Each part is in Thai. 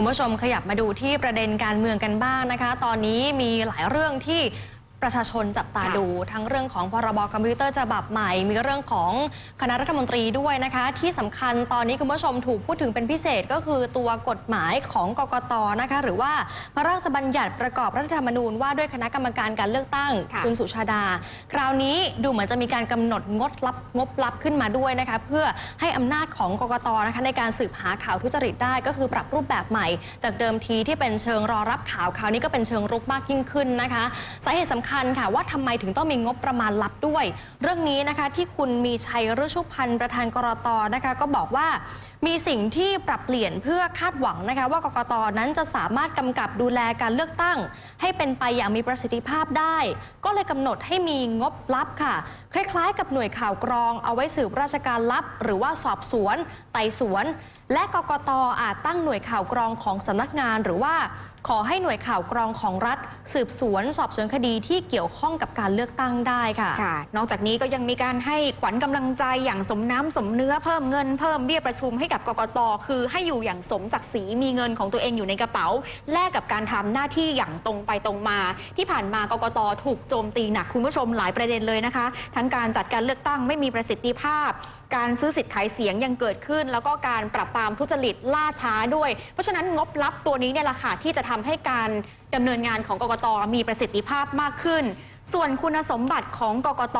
คุณผู้ชมขยับมาดูที่ประเด็นการเมืองกันบ้างนะคะ ตอนนี้มีหลายเรื่องที่ ประชาชนจับตาค่ะดู ทั้งเรื่องของพรบคอมพิวเตอร์ฉบับใหม่ มีเรื่องของคณะรัฐมนตรีด้วยนะคะ ที่สำคัญตอนนี้คุณผู้ชมถูกพูดถึงเป็นพิเศษก็คือตัวกฎหมายของกกตนะคะ หรือว่าพระราชบัญญัติประกอบรัฐธรรมนูญว่าด้วยคณะกรรมการการเลือกตั้งค่ะณสุชาดา คราวนี้ดูเหมือนจะมีการกำหนดงดรับงบลับขึ้นมาด้วยนะคะ เพื่อให้อำนาจของกกตนะคะในการสืบหาข่าวทุจริตได้ ก็คือปรับรูปแบบใหม่ จากเดิมทีที่เป็นเชิงรอรับข่าวคราวนี้ก็เป็นเชิงรุกมากยิ่งขึ้นนะคะสาเหตุสำคัญค่ะว่าทำไมถึงต้องมีงบประมาณลับด้วย เรื่องนี้นะคะที่คุณมีชัยฤชุพันธ์ประธานกรตนะคะก็บอกว่ามีสิ่งที่ปรับเปลี่ยนเพื่อคาดหวังนะคะว่ากกตนั้นจะสามารถกำกับดูแลการเลือกตั้ง ให้เป็นไปอย่างมีประสิทธิภาพได้ ก็เลยกำหนดให้มีงบลับค่ะ คล้ายๆ กับหน่วยข่าวกรอง เอาไว้สืบราชการลับ หรือว่าสอบสวน ไต่สวน และกกตอาจตั้งหน่วยข่าวกรองของสำนักงานหรือว่า ขอให้หน่วยข่าวกรองของรัฐ สืบสวน สอบสวนคดีที่เกี่ยวข้องกับการเลือกตั้งได้ค่ะ ค่ะ นอกจากนี้ก็ยังมีการให้ขวัญกำลังใจอย่างสมน้ำสมเนื้อเพิ่มเงินเพิ่มเบี้ยประชุมให้กับกกตคือให้อยู่อย่างสมศักดิ์ศรีมีเงินของตัวเองอยู่ในกระเป๋า แลกกับการทำหน้าที่อย่างตรงไปตรงมา ที่ผ่านมากกตถูกโจมตีหนักคุณผู้ชมหลายประเด็นเลยนะคะ ทั้งการจัดการเลือกตั้งไม่มีประสิทธิภาพ การซื้อสิทธิ์ขายเสียงยังเกิดขึ้น แล้วก็การปรับปรามทุจริตล่าช้าด้วย เพราะฉะนั้นงบลับตัวนี้เนี่ยแหละค่ะที่จะทำให้การดำเนินงานของกกตมีประสิทธิภาพมากขึ้น ส่วนคุณสมบัติของกกต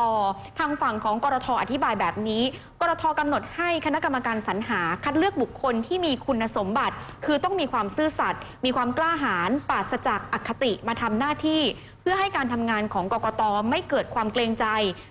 ทางฝั่งของกรทอธิบายแบบนี้ กรทกำหนดให้คณะกรรมการสรรหา คัดเลือกบุคคลที่มีคุณสมบัติ คือต้องมีความซื่อสัตย์มีความกล้าหาญปราศจากอคติมาทำหน้าที่เพื่อให้การทำงานของกกตไม่เกิดความเกรงใจ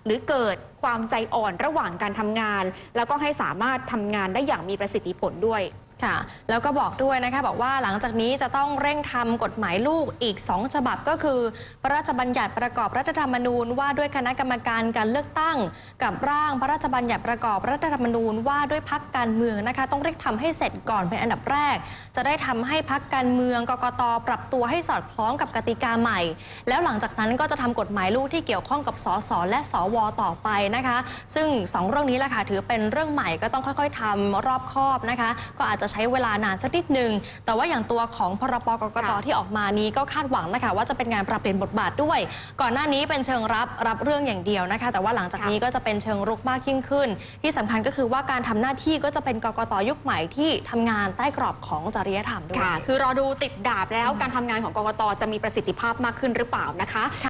หรือเกิดความใจอ่อนระหว่างการทำงาน แล้วก็ให้สามารถทำงานได้อย่างมีประสิทธิผลด้วย ค่ะ แล้วก็บอกด้วยนะคะบอกว่าหลังจากนี้จะต้องเร่งทำกฎหมายลูกอีก 2 ฉบับก็คือ พระราชบัญญัติประกอบรัฐธรรมนูญว่าด้วยคณะกรรมการการเลือกตั้ง กับร่างพระราชบัญญัติประกอบรัฐธรรมนูญว่าด้วยพักการเมืองนะคะ ต้องเร่งทำให้เสร็จก่อนเป็นอันดับแรก จะได้ทำให้พักการเมืองกกตปรับตัวให้สอดคล้องกับกติกาใหม่ แล้วหลังจากนั้นก็จะทำกฎหมายลูกที่เกี่ยวข้องกับสสและสวต่อไปนะคะ ซึ่งสองเรื่องนี้แหละค่ะถือเป็นเรื่องใหม่ก็ต้องค่อย ๆทำรอบคอบนะคะ ก็อาจจะใช้เวลานานสักนิดหนึ่งแต่ว่าอย่างตัวของพรปกกตค่ะที่ออกมานี้ก็คาดหวังนะคะว่าจะเป็นงานปรับเปลี่ยนบทบาทด้วย ก่อนหน้านี้เป็นเชิงรับรับเรื่องอย่างเดียวนะคะ แต่ว่าหลังจากนี้ก็จะเป็นเชิงรุกมากยิ่งขึ้น ที่สำคัญก็คือว่าการทำหน้าที่ก็จะเป็นกกตยุคใหม่ที่ทำงานใต้กรอบของจริยธรรมด้วยค่ะคือรอดูติดดาบแล้วการทำงานของกกตจะมีประสิทธิภาพมากขึ้นหรือเปล่านะคะ